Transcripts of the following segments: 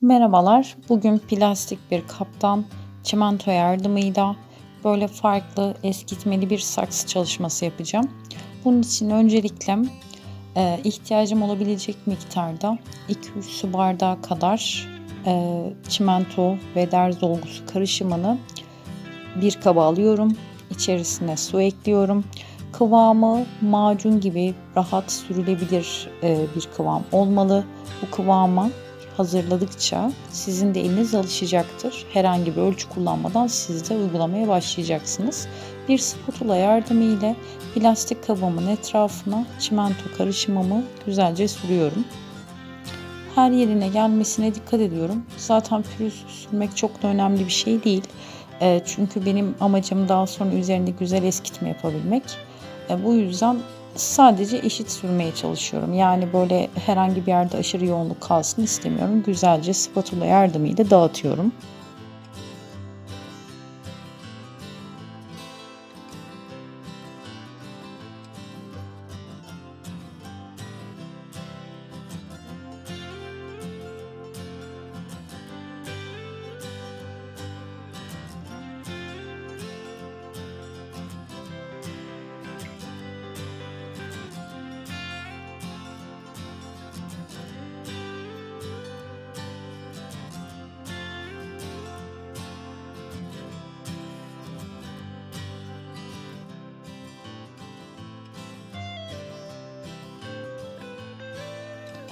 Merhabalar. Bugün plastik bir kaptan çimento yardımıyla böyle farklı eskitmeli bir saksı çalışması yapacağım. Bunun için öncelikle e, ihtiyacım olabilecek miktarda 2-3 su bardağı kadar e, çimento ve derz dolgusu karışımını bir kaba alıyorum. İçerisine su ekliyorum. Kıvamı macun gibi rahat sürülebilir e, bir kıvam olmalı. Bu kıvama hazırladıkça sizin de eliniz alışacaktır. Herhangi bir ölçü kullanmadan siz de uygulamaya başlayacaksınız. Bir spatula yardımıyla plastik kabımın etrafına çimento karışımımı güzelce sürüyorum. Her yerine gelmesine dikkat ediyorum. Zaten pürüz sürmek çok da önemli bir şey değil. E, çünkü benim amacım daha sonra üzerinde güzel eskitme yapabilmek. E, bu yüzden sadece eşit sürmeye çalışıyorum. Yani böyle herhangi bir yerde aşırı yoğunluk kalsın istemiyorum. Güzelce spatula yardımıyla dağıtıyorum.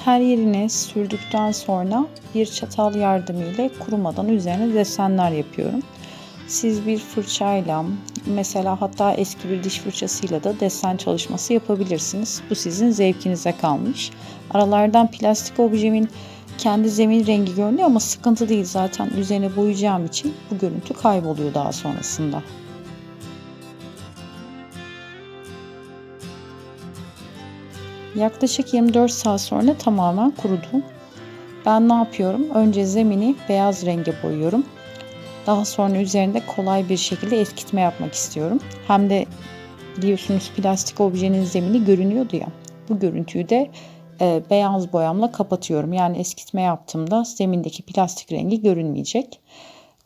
Her yerine sürdükten sonra bir çatal yardımıyla kurumadan üzerine desenler yapıyorum. Siz bir fırçayla mesela hatta eski bir diş fırçasıyla da desen çalışması yapabilirsiniz. Bu sizin zevkinize kalmış. Aralardan plastik objemin kendi zemin rengi görünüyor ama sıkıntı değil zaten üzerine boyayacağım için bu görüntü kayboluyor daha sonrasında. Yaklaşık 24 saat sonra tamamen kurudu. Ben ne yapıyorum? Önce zemini beyaz renge boyuyorum. Daha sonra üzerinde kolay bir şekilde eskitme yapmak istiyorum. Hem de biliyorsunuz plastik objenin zemini görünüyordu ya. Bu görüntüyü de e, beyaz boyamla kapatıyorum. Yani eskitme yaptığımda zemindeki plastik rengi görünmeyecek.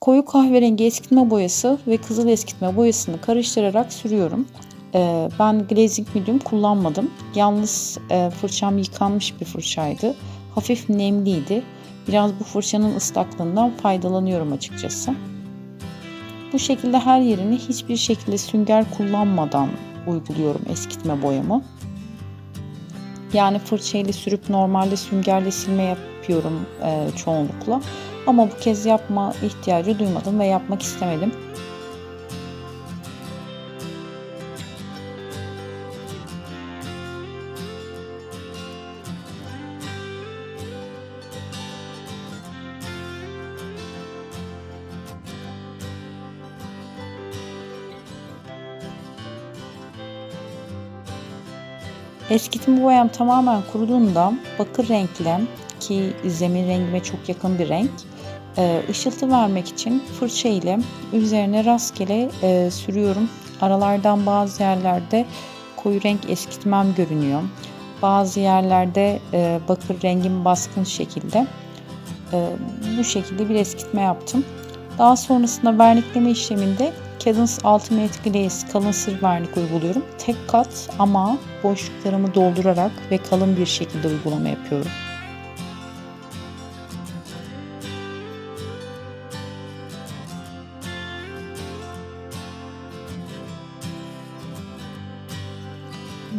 Koyu kahverengi eskitme boyası ve kızıl eskitme boyasını karıştırarak sürüyorum. Ee, ben glazing medium kullanmadım. Yalnız e, fırçam yıkanmış bir fırçaydı. Hafif nemliydi. Biraz bu fırçanın ıslaklığından faydalanıyorum açıkçası. Bu şekilde her yerini hiçbir şekilde sünger kullanmadan uyguluyorum eskitme boyamı. Yani fırçayla sürüp normalde süngerle silme yapıyorum e, çoğunlukla. Ama bu kez yapma ihtiyacı duymadım ve yapmak istemedim. Eskitme boyam tamamen kuruduğunda bakır renkle ki zemin rengime çok yakın bir renk e, ışıltı vermek için fırça ile üzerine rastgele e, sürüyorum. Aralardan bazı yerlerde koyu renk eskitmem görünüyor. Bazı yerlerde e, bakır rengim baskın şekilde bu şekilde bir eskitme yaptım. Daha sonrasında vernikleme işleminde Cadence Ultimate Glaze kalın sır vernik uyguluyorum. Tek kat ama boşluklarımı doldurarak ve kalın bir şekilde uygulama yapıyorum.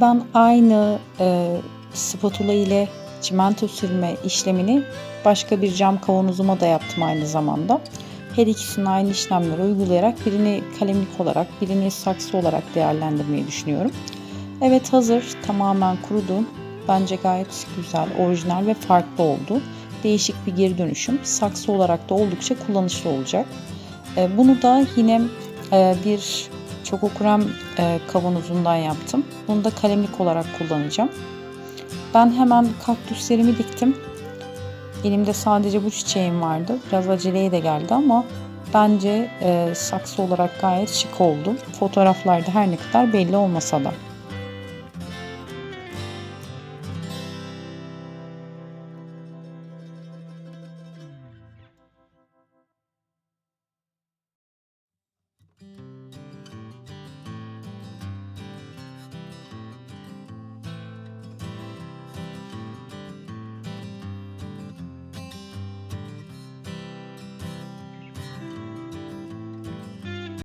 Ben aynı e, spatula ile çimento sürme işlemini başka bir cam kavanozuma da yaptım aynı zamanda. Her ikisini aynı işlemleri uygulayarak birini kalemlik olarak birini saksı olarak değerlendirmeyi düşünüyorum. Evet hazır tamamen kurudu. Bence gayet güzel, orijinal ve farklı oldu. Değişik bir geri dönüşüm. Saksı olarak da oldukça kullanışlı olacak. E, bunu da yine e, bir çokokrem e, kavanozundan yaptım. Bunu da kalemlik olarak kullanacağım. Ben hemen kaktüslerimi diktim. Elimde sadece bu çiçeğim vardı. Biraz aceleye de geldi ama bence e, saksı olarak gayet şık oldu. Fotoğraflarda her ne kadar belli olmasa da.